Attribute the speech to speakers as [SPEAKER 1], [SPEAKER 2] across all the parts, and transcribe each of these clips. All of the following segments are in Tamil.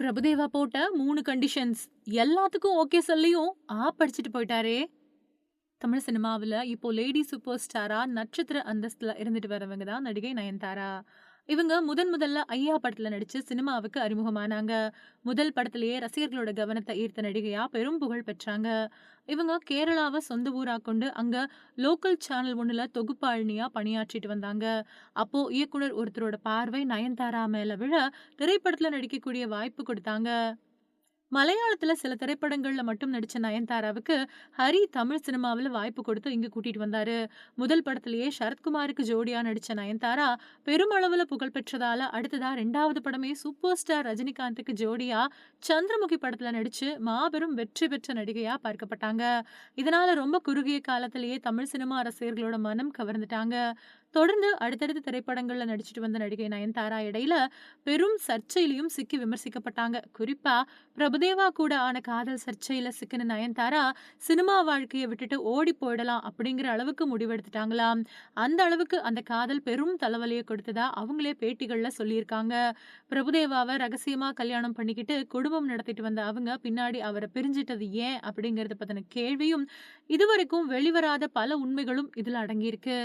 [SPEAKER 1] பிரபுதேவா போட்ட மூணு கண்டிஷன்ஸ் எல்லாத்துக்கும் ஓகே சொல்லியும் ஆ படிச்சுட்டு போயிட்டாரே! தமிழ் சினிமாவுல இப்போ லேடி சூப்பர் ஸ்டாரா நட்சத்திர அந்தஸ்துல இருந்துட்டு வரவங்க தான் நடிகை நயன்தாரா. இவங்க முதன் முதல்ல ஐயா படத்துல நடிச்சு சினிமாவுக்கு அறிமுகமானாங்க. முதல் படத்திலேயே ரசிகர்களோட கவனத்தை ஈர்த்த நடிகையா பெரும் புகழ் பெற்றாங்க. இவங்க கேரளாவை சொந்த ஊராக கொண்டு அங்க லோக்கல் சேனல் ஒன்றில் தொகுப்பாளினியாக பணியாற்றிட்டு வந்தாங்க. அப்போ இயக்குனர் ஒருத்தரோட பார்வை நயன்தாரா மேல விழ திரைப்படத்துல நடிக்கக்கூடிய வாய்ப்பு கொடுத்தாங்க. மலையாளத்துல சில திரைப்படங்கள்ல மட்டும் நடிச்ச நயன்தாராவுக்கு ஹரி தமிழ் சினிமாவுல வாய்ப்பு கொடுத்து இங்க கூட்டிட்டு வந்தாரு. முதல் படத்திலேயே சரத்குமாருக்கு ஜோடியா நடிச்ச நயன்தாரா பெருமளவுல புகழ் பெற்றதால அடுத்ததா ரெண்டாவது படமே சூப்பர் ஸ்டார் ரஜினிகாந்துக்கு ஜோடியா சந்திரமுகி படத்துல நடிச்சு மாபெரும் வெற்றி பெற்ற நடிகையா பார்க்கப்பட்டாங்க. இதனால ரொம்ப குறுகிய காலத்திலேயே தமிழ் சினிமா ரசிகர்களோட மனம் கவர்ந்துட்டாங்க. தொடர்ந்து அடுத்தடுத்த திரைப்படங்கள்ல நடிச்சுட்டு வந்த நடிகை நயன்தாரா இடையில பெரும் சர்ச்சையிலையும் சிக்கி விமர்சிக்கப்பட்டாங்க. குறிப்பா பிரபுதேவா கூட ஆன காதல் சர்ச்சையில சிக்கின நயன்தாரா சினிமா வாழ்க்கைய விட்டுட்டு ஓடி போயிடலாம் அப்படிங்கிற அளவுக்கு முடிவெடுத்துட்டாங்களாம். அந்த அளவுக்கு அந்த காதல் பெரும் தலைவலிய கொடுத்ததா அவங்களே பேட்டிகள்ல சொல்லியிருக்காங்க. பிரபுதேவாவை ரகசியமா கல்யாணம் பண்ணிக்கிட்டு குடும்பம் நடத்திட்டு வந்த அவங்க பின்னாடி அவரை பிரிஞ்சிட்டது ஏன் அப்படிங்கறத பத்தின கேள்வியும் இதுவரைக்கும் வெளிவராத பல உண்மைகளும் இதுல அடங்கியிருக்கு.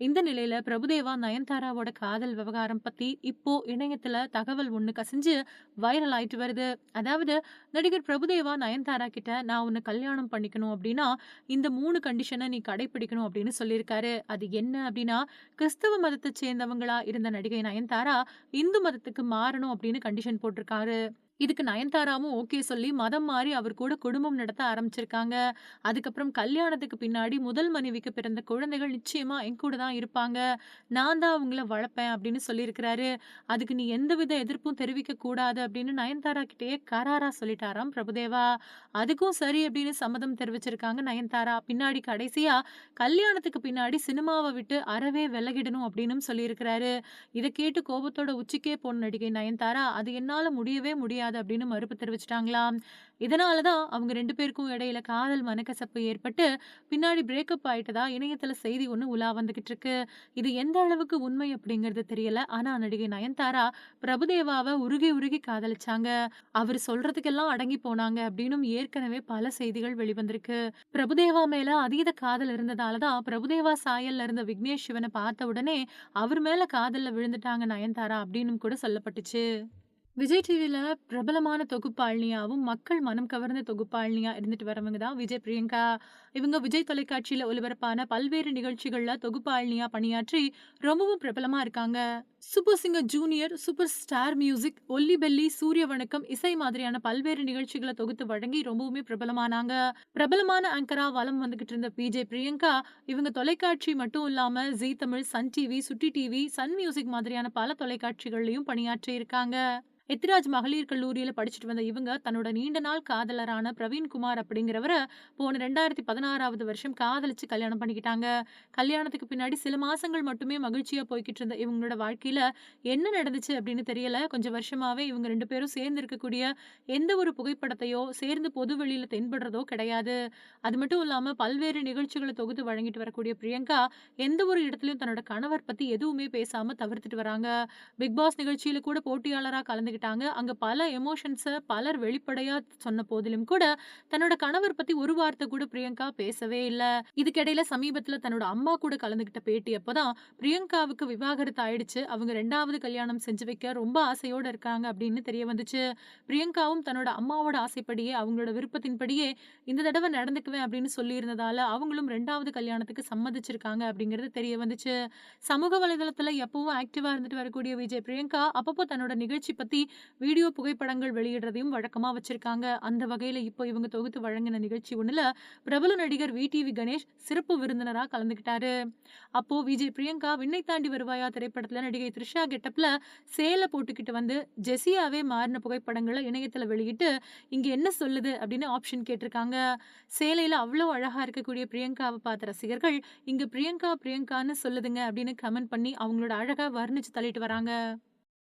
[SPEAKER 1] இந்த நிலையில பிரபுதேவா நயன்தாராவோட காதல் விவகாரம் பத்தி இப்போ இணையத்துல தகவல் ஒண்ணு கசிஞ்சு வைரல் ஆயிட்டு வருது. அதாவது நடிகர் பிரபுதேவா நயன்தாரா கிட்ட நான் உன்னை கல்யாணம் பண்ணிக்கணும் அப்படின்னா இந்த மூணு கண்டிஷனை நீ கடைப்பிடிக்கணும் அப்படின்னு சொல்லியிருக்காரு. அது என்ன அப்படின்னா கிறிஸ்தவ மதத்தை சேர்ந்தவங்களா இருந்த நடிகை நயன்தாரா இந்து மதத்துக்கு மாறணும் அப்படின்னு கண்டிஷன் போட்டிருக்காரு. இதுக்கு நயன்தாராவும் ஓகே சொல்லி மதம் மாறி அவர் கூட குடும்பம் நடத்த ஆரம்பிச்சிருக்காங்க. அதுக்கப்புறம் கல்யாணத்துக்கு பின்னாடி முதல் மனைவிக்கு பிறந்த குழந்தைகள் நிச்சயமா என் கூட தான் இருப்பாங்க. நான் தான் அவங்கள வளர்ப்பேன் அப்படின்னு சொல்லியிருக்கிறாரு. அதுக்கு நீ எந்தவித எதிர்ப்பும் தெரிவிக்க கூடாது அப்படின்னு நயன்தாரா கிட்டேயே கராரா சொல்லிட்டாராம் பிரபுதேவா. அதுக்கும் சரி அப்படின்னு சம்மதம் தெரிவிச்சிருக்காங்க நயன்தாரா. பின்னாடி கடைசியா கல்யாணத்துக்கு பின்னாடி சினிமாவை விட்டு அறவே விலகிடணும் அப்படின்னும் சொல்லியிருக்கிறாரு. இதை கேட்டு கோபத்தோட உச்சிக்கே போன நடிகை நயன்தாரா அது என்னால முடியவே முடியாது முடியாது அப்படின்னு மறுப்பு தெரிவிச்சிட்டாங்களாம் இதனால தான் அவங்க ரெண்டு பேருக்கும் இடையில காதல் மனக்கசப்பு ஏற்பட்டு பின்னாடி பிரேக்கப் ஆயிட்டதா இணையத்துல செய்தி ஒன்று உலா வந்துகிட்டு இருக்கு. இது எந்த அளவுக்கு உண்மை அப்படிங்கிறது தெரியல. ஆனா நடிகை நயன்தாரா பிரபுதேவாவை உருகி உருகி காதலிச்சாங்க. அவர் சொல்றதுக்கெல்லாம் அடங்கி போனாங்க அப்படின்னும் ஏற்கனவே பல செய்திகள் வெளிவந்திருக்கு. பிரபுதேவா மேல அதீத காதல் இருந்ததால தான் பிரபுதேவா சாயல்ல இருந்த விக்னேஷ் சிவனை பார்த்த உடனே அவர் மேல காதல்ல விழுந்துட்டாங்க நயன்தாரா அப்படின்னு கூட சொல்லப்பட்டுச்சு. விஜய் டிவில பிரபலமான தொகுப்பாளினியாகவும் மக்கள் மனம் கவர்ந்த தொகுப்பாளினியாக இருந்துட்டு வரவங்க தான் விஜய் பிரியங்கா. இவங்க விஜய் தொலைக்காட்சியில ஒலிபரப்பான பல்வேறு நிகழ்ச்சிகள்ல தொகுப்பாளினியாக பணியாற்றி ரொம்பவும் பிரபலமா இருக்காங்க. Super singer junior, super star music, olly belly, சூரிய வணக்கம், இசை மாதிரியான பல்வேறு நிகழ்ச்சிகளை தொகுத்து வழங்கி ரொம்பவுமே பிரபலமானாங்க. பிரபலமான ஆங்கரா வலம் வந்துகிட்டு இருந்த பிஜே பிரியங்கா இவங்க தொலைக்காட்சி மட்டும் இல்லாம Zee Tamil, Sun TV, Chutti TV, Sun music மாதிரியான பல தொலைக்காட்சிகள்லையும் பணியாற்றி இருக்காங்க. எத்திராஜ் மகளிர் கல்லூரியில் படிச்சுட்டு வந்த இவங்க தன்னோட நீண்ட நாள் காதலரான பிரவீன்குமார் அப்படிங்கிறவரை போன 2016வது வருஷம் காதலிச்சு கல்யாணம் பண்ணிக்கிட்டாங்க. கல்யாணத்துக்கு பின்னாடி சில மாசங்கள் மட்டுமே மகிழ்ச்சியா போய்கிட்டு இருந்த இவங்களோட வாழ்க்கையில என்ன நடந்துச்சு அப்படின்னு தெரியல. கொஞ்சம் வருஷமாவே இவங்க ரெண்டு பேரும் சேர்ந்து இருக்கக்கூடிய எந்த ஒரு புகைப்படத்தையோ, சேர்ந்து பொது வெளியில தென்படுறதோ கிடையாது. அது மட்டும் இல்லாம பல்வேறு நிகழ்ச்சிகளை தொகுத்து வழங்கிட்டு வரக்கூடிய பிரியங்கா எந்த ஒரு இடத்துலயும் தன்னோட கணவர் பத்தி எதுவுமே பேசாம தவிர்த்துட்டு வராங்க. பிக் பாஸ் நிகழ்ச்சியில கூட போட்டியாளரா கலந்துக்கிட்டாங்க. அங்க பல எமோஷன்ஸை பலர் வெளிப்படையா சொன்ன போதிலும் கூட தன்னோட கணவர் பத்தி ஒரு வார்த்தை கூட பிரியங்கா பேசவே இல்லை இதுக்கிடையில சமீபத்துல தன்னோட அம்மா கூட கலந்துக்கிட்ட பேட்டி அப்ப தான் பிரியங்காவுக்கு விவாகரத்து ஆயிடுச்சு. அவங்க ரெண்டாவது கல்யாணம் செஞ்சு வைக்க ரொம்ப ஆசையோட இருக்காங்க அப்படின்னு தெரிய வந்துச்சு. பிரியங்காவும் தன்னோட அம்மாவோட ஆசைப்படியே அவங்களோட விருப்பத்தின்படியே இந்த தடவை நடந்துக்குவேன் அப்படின்னு சொல்லியிருந்ததால அவங்களும் ரெண்டாவது கல்யாணத்துக்கு சம்மதிச்சிருக்காங்க அப்படிங்கிறது தெரிய வந்துச்சு. சமூக வலைதளத்துல எப்பவும் ஆக்டிவா இருந்துட்டு வரக்கூடிய விஜய் பிரியங்கா அப்பப்போ தன்னோட நிகழ்ச்சி பத்தி வீடியோ புகைப்படங்கள் வெளியிடுறதையும் வழக்கமாக வச்சிருக்காங்க. அந்த வகையில் இப்போ இவங்க தொகுத்து வழங்கின நிகழ்ச்சி ஒன்றில் பிரபல நடிகர் வி டிவி கணேஷ் சிறப்பு விருந்தினராக கலந்துக்கிட்டாரு. அப்போ விஜய் பிரியங்கா விண்ணை தாண்டி வருவாயா திரைப்படத்துல நடிகை த்ரிஷா கெட்டப்ல சேலை போட்டுக்கிட்டு வந்து ஜெஸியாவே மாறின புகைப்படங்களை இணையத்தில் வெளியிட்டு இங்கே என்ன சொல்லுது அப்படின்னு ஆப்ஷன் கேட்டிருக்காங்க. சேலையில் அவ்வளோ அழகாக இருக்கக்கூடிய பிரியங்காவை பார்த்த ரசிகர்கள் இங்க பிரியங்கா பிரியங்கான்னு சொல்லுதுங்க அப்படின்னு கமெண்ட் பண்ணி அவங்களோட அழகாக வர்ணிச்சு தள்ளிட்டு வராங்க.